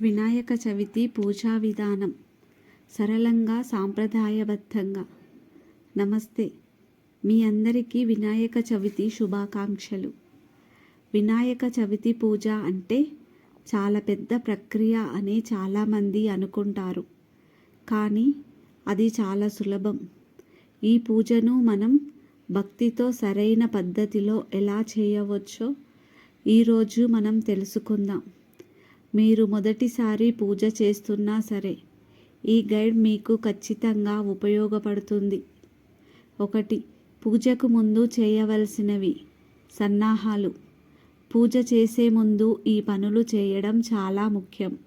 వినాయక చవితి పూజా విధానం. సరళంగా సాంప్రదాయబద్ధంగా. నమస్తే. మీ అందరికీ వినాయక చవితి శుభాకాంక్షలు. వినాయక చవితి పూజ అంటే చాలా పెద్ద ప్రక్రియ అని చాలామంది అనుకుంటారు. కానీ అది చాలా సులభం. ఈ పూజను మనం భక్తితో సరైన పద్ధతిలో ఎలా చేయవచ్చో ఈరోజు మనం తెలుసుకుందాం. మీరు మొదటిసారి పూజ చేస్తున్నా సరే ఈ గైడ్ మీకు ఖచ్చితంగా ఉపయోగపడుతుంది. ఒకటి పూజకు ముందు చేయవలసినవి. సన్నాహాలు. పూజ చేసే ముందు ఈ పనులు చేయడం చాలా ముఖ్యం.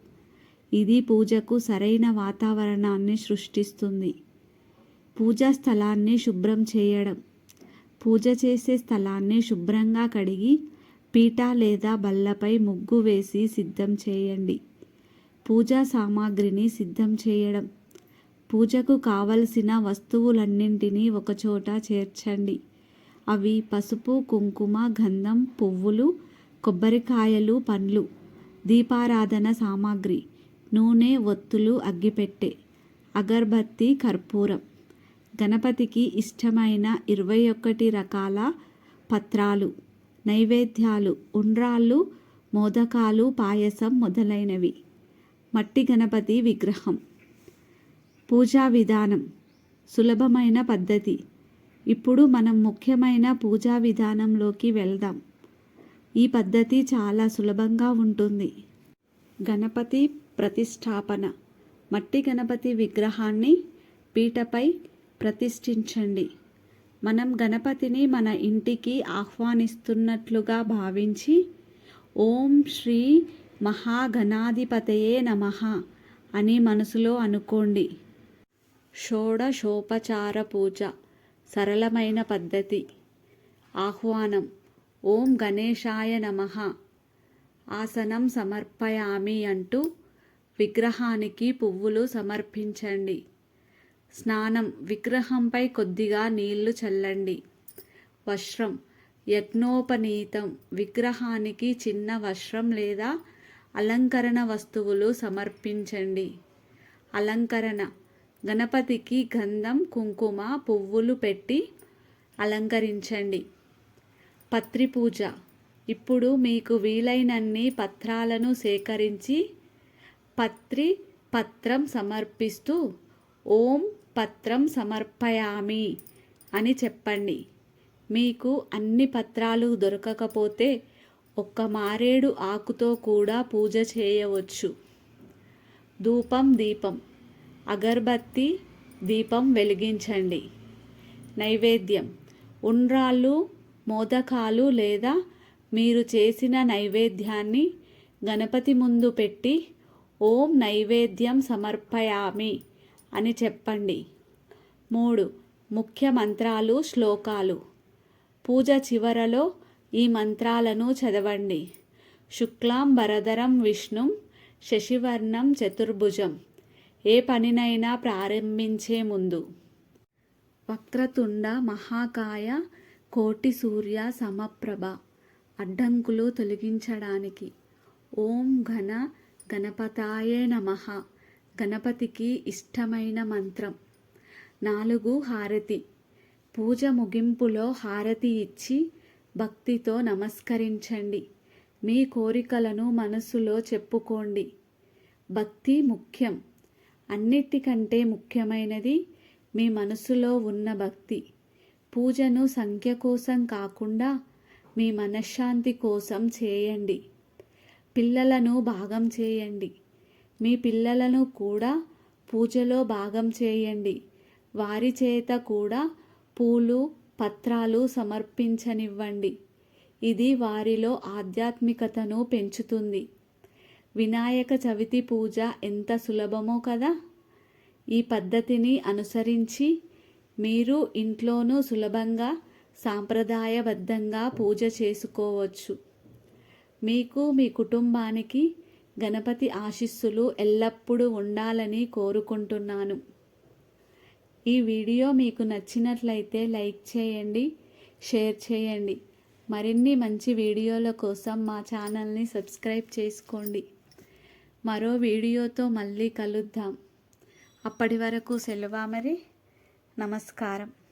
ఇది పూజకు సరైన వాతావరణాన్ని సృష్టిస్తుంది. పూజా స్థలాన్ని శుభ్రం చేయడం. పూజ చేసే స్థలాన్ని శుభ్రంగా కడిగి పీట లేదా బల్లపై ముగ్గు వేసి సిద్ధం చేయండి. పూజా సామాగ్రిని సిద్ధం చేయడం. పూజకు కావలసిన వస్తువులన్నింటినీ ఒకచోట చేర్చండి. అవి పసుపు కుంకుమ గంధం పువ్వులు కొబ్బరికాయలు పండ్లు దీపారాధన సామాగ్రి నూనె ఒత్తులు అగ్గిపెట్టె అగర్బత్తి కర్పూరం. గణపతికి ఇష్టమైన ఇరవై ఒకటి రకాల పత్రాలు. నైవేద్యాలు ఉండ్రాళ్ళు మోదకాలు పాయసం మొదలైనవి. మట్టి గణపతి విగ్రహం. పూజా విధానం. సులభమైన పద్ధతి. ఇప్పుడు మనం ముఖ్యమైన పూజా విధానంలోకి వెళ్దాం. ఈ పద్ధతి చాలా సులభంగా ఉంటుంది. గణపతి ప్రతిష్టాపన. మట్టి గణపతి విగ్రహాన్ని పీటపై ప్రతిష్ఠించండి. మనం గణపతిని మన ఇంటికి ఆహ్వానిస్తున్నట్లుగా భావించి ఓం శ్రీ మహాగణాధిపతయే నమ అని మనసులో అనుకోండి. షోడశోపచార పూజ సరళమైన పద్ధతి. ఆహ్వానం ఓం గణేశాయ నమ. ఆసనం సమర్పయామి అంటూ విగ్రహానికి పువ్వులు సమర్పించండి. స్నానం విగ్రహంపై కొద్దిగా నీళ్ళు చల్లండి. వస్త్రం యజ్ఞోపనీతం విగ్రహానికి చిన్న వస్త్రం లేదా అలంకరణ వస్తువులు సమర్పించండి. అలంకరణ గణపతికి గంధం కుంకుమ పువ్వులు పెట్టి అలంకరించండి. పత్రి పూజ ఇప్పుడు మీకు వీలైనన్ని పత్రాలను సేకరించి పత్రి పత్రం సమర్పిస్తూ ఓం పత్రం సమర్పయామి అని చెప్పండి. మీకు అన్ని పత్రాలు దొరకకపోతే ఒక్క మారేడు ఆకుతో కూడా పూజ చేయవచ్చు. ధూపం దీపం అగర్బత్తి దీపం వెలిగించండి. నైవేద్యం ఉండ్రాళ్ళు మోదకాలు లేదా మీరు చేసిన నైవేద్యాన్ని గణపతి ముందు పెట్టి ఓం నైవేద్యం సమర్పయామి. అని చెప్పండి. మూడు. ముఖ్య మంత్రాలు శ్లోకాలు. పూజ చివరలో ఈ మంత్రాలను చదవండి. శుక్లాం వరదరం విష్ణుం శశివర్ణం చతుర్భుజం. ఏ పనినైనా ప్రారంభించే ముందు. వక్రతుండ మహాకాయ కోటి సూర్య సమప్రభ. అడ్డంకులు తొలగించడానికి. ఓం ఘన గణపతాయే నమః. గణపతికి ఇష్టమైన మంత్రం. నాలుగు హారతి. పూజ ముగింపులో హారతి ఇచ్చి భక్తితో నమస్కరించండి. మీ కోరికలను మనసులో చెప్పుకోండి. భక్తి ముఖ్యం. అన్నిటికంటే ముఖ్యమైనది మీ మనసులో ఉన్న భక్తి. పూజను సంఖ్య కోసం కాకుండా మీ మనశ్శాంతి కోసం చేయండి. పిల్లలను భాగం చేయండి. మీ పిల్లలను కూడా పూజలో భాగం చేయండి. వారి చేత కూడా పూలు పత్రాలు సమర్పించనివ్వండి. ఇది వారిలో ఆధ్యాత్మికతను పెంచుతుంది. వినాయక చవితి పూజ ఎంత సులభమో కదా? ఈ పద్ధతిని అనుసరించి మీరు ఇంట్లోనూ సులభంగా సాంప్రదాయబద్ధంగా పూజ చేసుకోవచ్చు. మీకు మీ కుటుంబానికి గణపతి ఆశీస్సులు ఎల్లప్పుడూ ఉండాలని కోరుకుంటున్నాను. ఈ వీడియో మీకు నచ్చినట్లయితే లైక్ చేయండి షేర్ చేయండి. మరిన్ని మంచి వీడియోల కోసం మా ఛానల్ని సబ్స్క్రైబ్ చేసుకోండి. మరో వీడియోతో మళ్ళీ కలుద్దాం. అప్పటి వరకు సెలవా మరి? నమస్కారం.